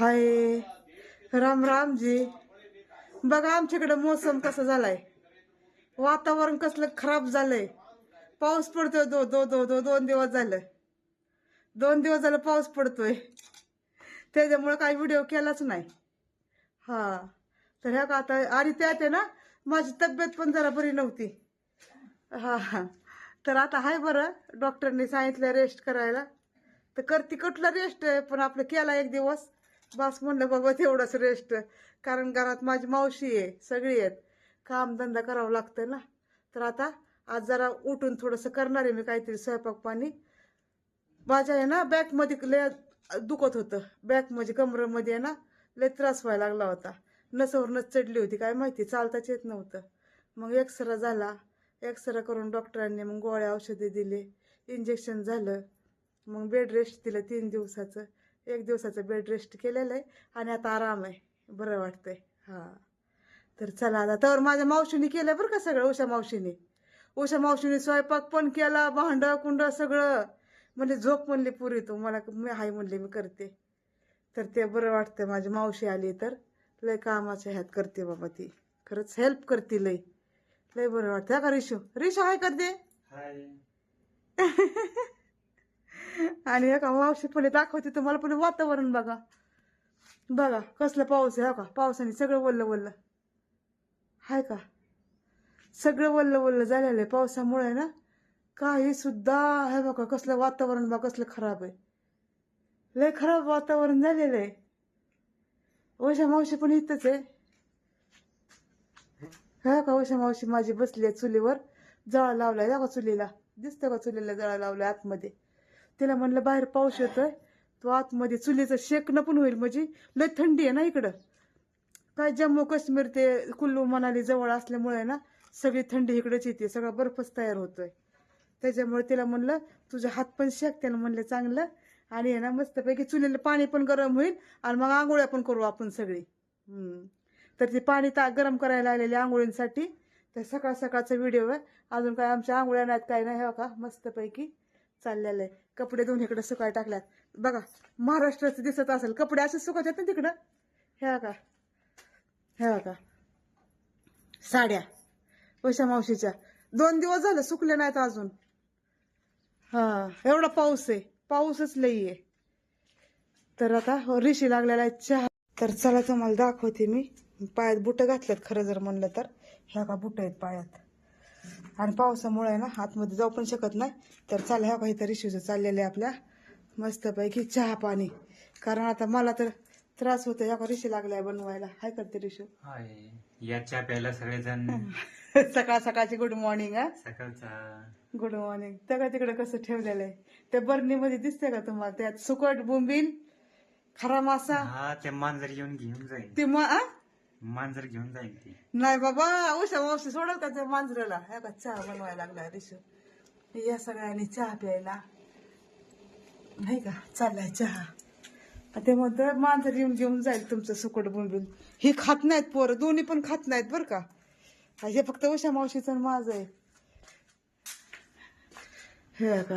हाय. राम रामजी बघा आमच्याकडे मोसम कसा झालाय. वातावरण कसलं खराब झालंय. पाऊस पडतोय दो दो दो दो दोन दिवस झालं. दोन दिवस झालं पाऊस पडतोय. त्याच्यामुळे काही व्हिडिओ केलाच नाही. हा. तर ह्या का आता आणि त्यात आहे ना माझी तब्येत पण जरा बरी नव्हती. हा हा. तर आता आहे बरं डॉक्टरने सांगितलं रेस्ट करायला. तर करते कुठला रेस्ट आहे पण आपलं केला एक दिवस. बस म्हणलं बाबा तेवढंच रेस्ट कारण घरात माझी मावशी आहे सगळी आहेत. कामधंदा करावं लागतं ना. तर आता आज जरा उठून थोडंसं करणार आहे मी काहीतरी स्वयंपाक पाणी. माझ्या आहे ना बॅकमध्ये लय दुखत होतं. बॅक म्हणजे कमरेमध्ये आहे ना लय त्रास व्हायला लागला होता. नसवरनच चढली होती काय माहिती चालताच येत नव्हतं. मग एक्सरा झाला. एक्सरा करून डॉक्टरांनी मग गोळ्या औषधे दिले. इंजेक्शन झालं. मग बेड रेस्ट दिलं तीन दिवसाचं. एक दिवसाचं बेड रेस्ट केलेलं आहे आणि आता आराम आहे. बरं वाटतंय. हां. तर चला आता. तर माझ्या मावशीने केलं बरं का सगळं उषा मावशीने. उषा मावशीने स्वयंपाक पण केला भांड कुंड सगळं. म्हणजे झोप म्हणली पुरी तू. मला मी हाय म्हणली मी करते. तर ते बरं वाटतं माझी मावशी आली तर लय कामाच्या ह्यात करते बाबा ती. खरंच हेल्प करते लय. लय बरं वाटतं का रिशू? रिशू हाय करते हाय. आणि हे का मावशी फुले दाखवते तुम्हाला पण वातावरण बघा. बघा कसला पाऊस आहे हा का? पावसाने सगळं वल्ल वल्ल. हाय का? सगळं वल्ल वल्ल झालेलं आहे पावसामुळे ना? काही सुद्धा हे बघा कसलं वातावरण बघा कसलं खराब आहे. लय खराब वातावरण झालेलं आहे. ओशा मावशी पण इथंच आहे. हा का ओशा मावशी माझी बसली आहे चुलीवर. जाळा लावलाय का चुलीला. दिसतं का चुलीला जाळा लावलाय आतमध्ये? तिला म्हणलं बाहेर पाऊस येतोय. तो आतमध्ये चुलीचं शेकणं पण होईल म्हणजे. लय थंडी आहे ना इकडं. काय जम्मू काश्मीर ते कुल्लू मनाली जवळ असल्यामुळे ना सगळी थंडी इकडेच येते. सगळा बर्फच तयार होतोय. त्याच्यामुळे तिला म्हणलं तुझे हात पण शेक. त्याला म्हणलं चांगलं. आणि आहे ना मस्तपैकी चुलीला पाणी पण गरम होईल आणि मग आंघोळ्या पण करू आपण सगळी. तर ती पाणी ता गरम करायला आलेले आंघोळींसाठी. तर सकाळ सकाळचा व्हिडिओ आहे. अजून काय आमच्या आंघोळ्या नाहीत काय नाही हो का? मस्तपैकी. चाललेलं आहे. कपडे दोन इकडे सुकाय टाकल्यात. बघा महाराष्ट्राचं दिसत असेल. कपडे असे सुकत ना तिकडं. ह्या का ह्या का साड्या. पैशा मावशीच्या. दोन दिवस झालं सुकले नाहीत अजून. हा एवढा पाऊस आहे. पाऊसच लई आहे. तर आता रिशी लागलेला आहे चहा. तर चला तुम्हाला दाखवते मी. पायात बुटं घातल्यात खरं जर म्हणलं तर. ह्या का बुटं आहेत पायात. आणि पावसामुळे ना आतमध्ये जाऊ पण शकत नाही. तर चला ह्या काही तर रिशूचं चाललेलं आहे आपल्या. मस्तपैकी चहा पाणी. कारण आता मला तर त्रास होतो ह्या का रिशी लागलाय बनवायला. हाय करते रिशू हाय. या चहा प्यायला सगळेजण. सकाळ सकाळची गुड मॉर्निंग हा. सकाळचा. गुड मॉर्निंग त्या तिकडे कसं ठेवलेलं आहे? त्या बर्नीमध्ये दिसते का तुम्हाला? त्यात सुकट बोंबील खरा मासा. ते मांजर येऊन घेऊन जाईल ते मा? मांजर घेऊन जाईल ती. नाही बाबा उषा मावशी सोडल का त्या मांजराला? हे का चहा बनवायला लागला रिशू या सगळ्यांनी चहा प्यायला. नाही का? चाललाय चहा. आता ते म्हणतं मांजर येऊन घेऊन जाईल तुमचं सुकट बोंबील. हे खात नाहीत पोरं दोन्ही पण खात नाहीत बरं का? हे फक्त उषा मावशीचं आणि माझं आहे. हे का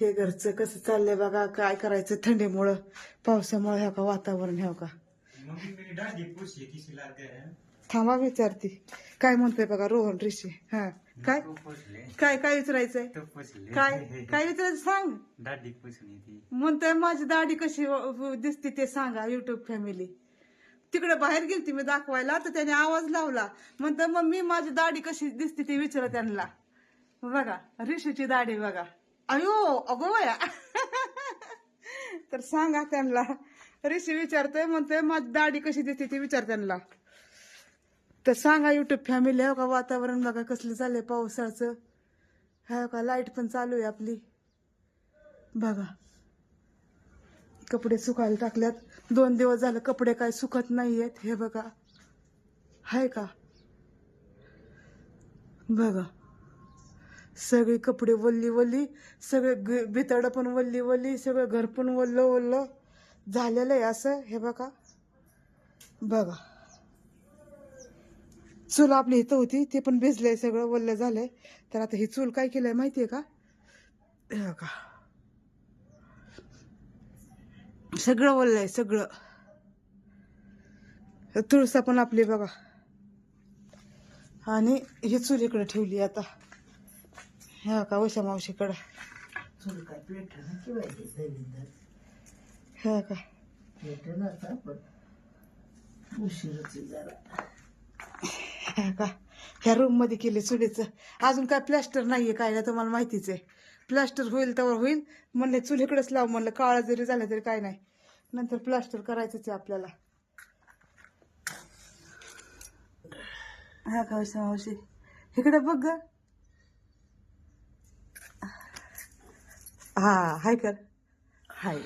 हे घरचं कसं चाललंय बघा काय करायचं थंडीमुळं. पावसामुळं ह्या का वातावरण ह्या का मम्मी थांबा विचारते. काय म्हणतोय बघा रोहन ऋषी. हा काय? तू काय काय विचारायचंय? तू काय काय विचारायचं सांग. थी म्हणतोय माझी दाढी कशी व- दिसते ते सांगा युट्यूब फॅमिली तिकडे बाहेर गेलती मी दाखवायला तर त्याने आवाज लावला. म्हणतोय मम्मी माझी दाढी कशी दिसते ते विचार त्यांना. बघा ऋषीची दाढी बघा. अयो अगो वया तर सांगा त्यांना. ऋषी विचारतोय म्हणतोय माझी दाढी कशी दिसते ती विचार त्यांना. तर सांगा युट्यूब फॅमिली हो का वातावरण बघा कसलं झालंय पावसाचं. हा का लाइट पण चालू आहे आपली. बघा. कपडे सुकायला टाकल्यात. दोन दिवस झालं कपडे काय सुकत नाहीयेत हे बघा. हाय का? बघा. सगळे कपडे वल्ली वल्ली सगळे ग- भितडं पण वल्ली वल्ली सगळं घर पण वल्ल वल्लं झालेलं आहे असं? हे बघा. बघा. चूल आपली इथं होती ते पण भिजलंय सगळं वल्लं झालंय. तर आता ही चूल काय केलंय माहितीये का? हे बघा. सगळं वल्लंय सगळं. तुळसा पण आपली बघा. आणि ही चूल इकडे ठेवली आता. हे का उषा मावशीकडं चूल काय पेटणं किंवा हे दलिंदर ह्या का पेटणं आता पण उशीरच आहे जरा. ह्या का? ह्या रूममध्ये केले चुलीचं. अजून काय प्लॅस्टर नाहीये काय नाही तुम्हाला माहितीच आहे. प्लॅस्टर होईल तर होईल. म्हणले चूल इकडेच लाव म्हणलं. काळा जरी झाला तरी काय नाही. नंतर प्लॅस्टर करायचंच आहे आपल्याला. हा का उषा मावशी? इकडे बघ ग. हा हाय कर. हाय.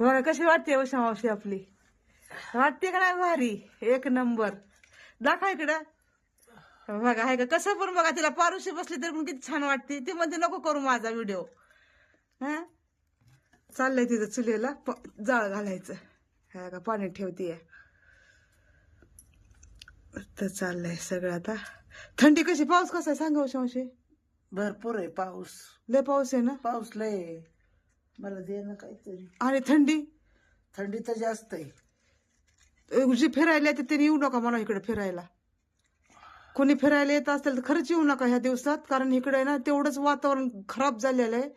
बघा कशी वाटते उषा मावशी आपली? वाटते का नाही भारी? एक नंबर. दाखवा इकडं. बघा आहे का? कसं पण बघा तिला पारुशी बसली तरी पण किती छान वाटते. ती म्हणते नको करू माझा व्हिडिओ हा? चाललंय तिथं चुलीला जाळ घालायचं. हा का? पाणी ठेवतीये. तर चाललंय सगळं आता. थंडी कशी? पाऊस कसा आहे? सांगा शांशी भरपूर आहे पाऊस. लय पाऊस आहे ना? पाऊस लय. मला दे ना काहीतरी. आणि थंडी? थंडी तर जास्त आहे. जे फिरायला येते त्यांनी येऊ नका म्हणा इकडे फिरायला. कोणी फिरायला येत असेल तर खरंच येऊ नका ह्या दिवसात कारण इकडे ना तेवढंच वातावरण खराब झालेलं आहे.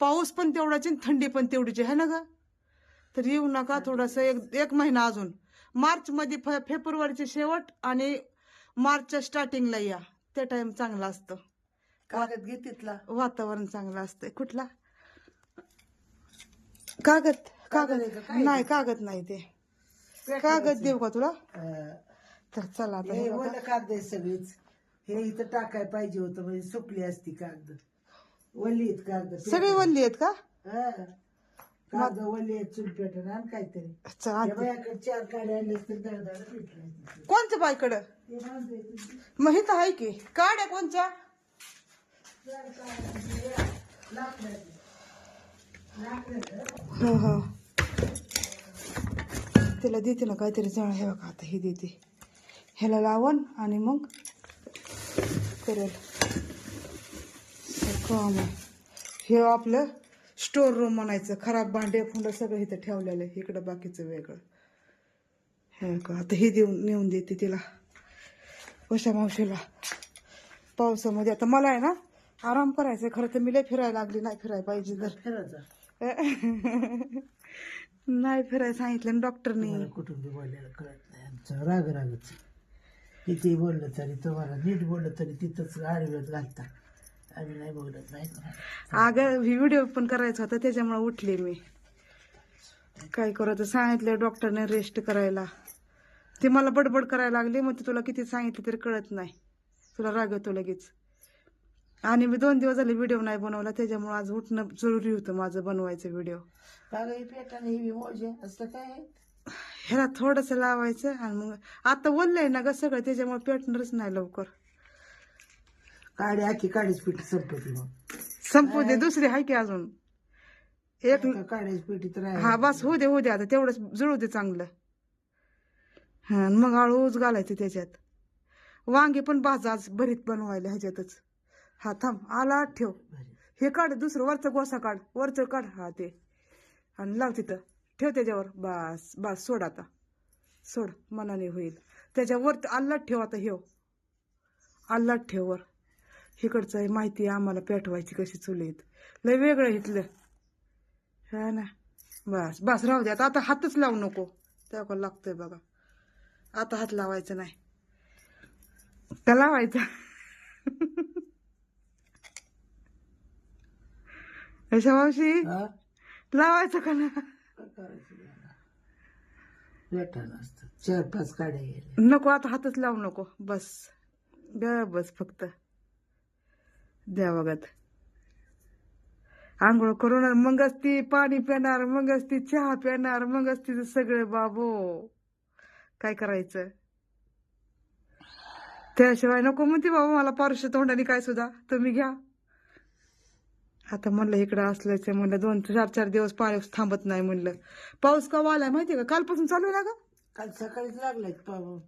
पाऊस पण तेवढाच थंडी पण तेवढीच आहे ना ग? तर येऊ नका थोडस एक एक महिना अजून. मार्च मध्ये फ- फेब्रुवारीचे शेवट आणि मार्चच्या स्टार्टिंगला या. ते टाइम चांगला असतं. कागद घे तिथला. वातावरण चांगलं असतंय. कुठला? कागद कागद आहे का? नाही कागद नाही ते. कागद देऊ का तुला? तर चला आता हे हे बघा. कागद आहे सगळीच. हे इथं टाकाय पाहिजे होतं म्हणजे सुकली असती कागद. वल्ली आहेत कागद सगळी वल्ली आहेत का? हा. कागद वल्ली आहेत चूल पेटण आण काहीतरी. चला, त्या आणते. बायाकडे चार काड्या आणल्यास तर दळदळ पेटलं कोणत्या बाईकडं? ते बांधलंय तुम्ही. मग इथं आहे की? काड्या कोणच्या? हो हो. तिला देते ना काहीतरी जळ. हे बघा आता हे देते. ह्याला लावण आणि मग करेल. काम हे आपलं स्टोर रूम म्हणायचं. खराब भांडे फुंड सगळं इथं ठेवलेलं आहे. इकडं बाकीचं वेगळं. हे का आता हे देऊन नेऊन देते तिला. उषा मावशीला. पावसामध्ये. आता मला आहे ना आराम करायचं खरं तर मी लय फिरायला लागली नाही फिरायला पाहिजे जर फिरायचं. नाही फिरायला सांगितलं ना डॉक्टरनी मला कुठून बी बोलायला कळत नाही. आमचं राग रागच. किती बोललं तरी तुम्हाला नीट बोललं तरी तिथंच आडव्यात घालता. आम्ही नाही बोलत नाही का? अगं व्हिडिओ पण करायचा होता त्याच्यामुळे उठले मी. काय करत सांगितलं डॉक्टरने रेस्ट करायला. ते मला बडबड करायला लागली मग ते तुला किती सांगितलं तरी कळत नाही. तुला राग येतो लगेच. आणि मी दोन दिवस झाले व्हिडिओ नाही बनवला त्याच्यामुळे आज उठणं जरुरी होतं माझं बनवायचं व्हिडिओ? ह्याला थोडंसं लावायचं आणि मग आता ओललंय ना ग सगळं त्याच्यामुळे पेटणारच नाही लवकर. काडी आखी काडीच पीठ मग. संपू दे दुसरी आहे की अजून? एक काडीच पिठी तर. हा बस होऊ दे होऊ दे आता तेवढंच जुळू दे चांगलं. हा मग हळूच घालायचं त्याच्यात. वांगे पण भाज आज भरीत बनवायला ह्याच्यातच. हा थांब. आला ठेव. हे काढ दुसरं वरचं गोसा काढ. वरचं काढ. हा ते. आणि लाव तिथं. ठेव त्याच्यावर. बस बस सोड आता. सोड. मनाने होईल. त्याच्यावर आल्लाट ठेव आता ह्यो आल्लाट ठेव वर. इकडचं आहे माहिती आहे आम्हाला पेटवायची कशी चुलीत लय वेगळं इथलं हा ना. बस बस राहू दे. आता आता हातच लावू नको. तेव्हा लागतोय बघा. आता हात लावायचा नाही. का लावायचा? अशा मावशी? हा? लावायचं का ना? काय करायचं याला? पेटानं असतं चार पाच काड्या गेल्या. नको आता हातच लावू नको. बस. ग बस फक्त. द्या बघत. आंघोळ करून मगच ती पाणी पिणार मगच ती चहा पिणार मगच तिचं सगळं बाबो. काय करायचं? त्याशिवाय नको म्हणते बाबा मला पारुष्य तोंडाने काय सुद्धा. तुम्ही घ्या. आता म्हणलं इकडं असल्याचं म्हणलं दोन चार चार दिवस पाऊस थांबत नाही म्हणलं. पाऊस कवा आलाय माहितीये का? कालपासून चालू आहे ना ग? काल सकाळीच लागलाय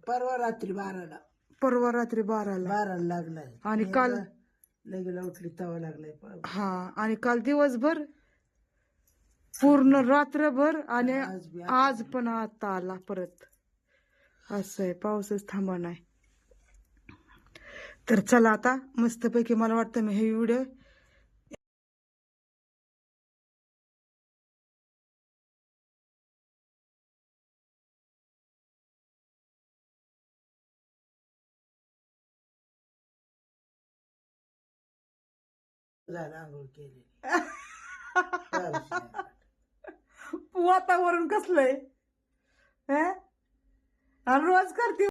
परवा रात्री बाराला. परवा रात्री बाराला. बाराला लागलाय. आणि काल लगेला उठली तवा लागलाय पाऊस. हा आणि काल दिवसभर पूर्ण रात्रभर आणि आज बी आज पण आता आला परत. असं आहे पाऊसच थांबा नाही. तर चला आता मस्तपैकी मला वाटतं मी हे व्हिडिओ झालं आंघोळ केली पावसाळ्यात. वातावरण कसलंय हं? आणि रोज करते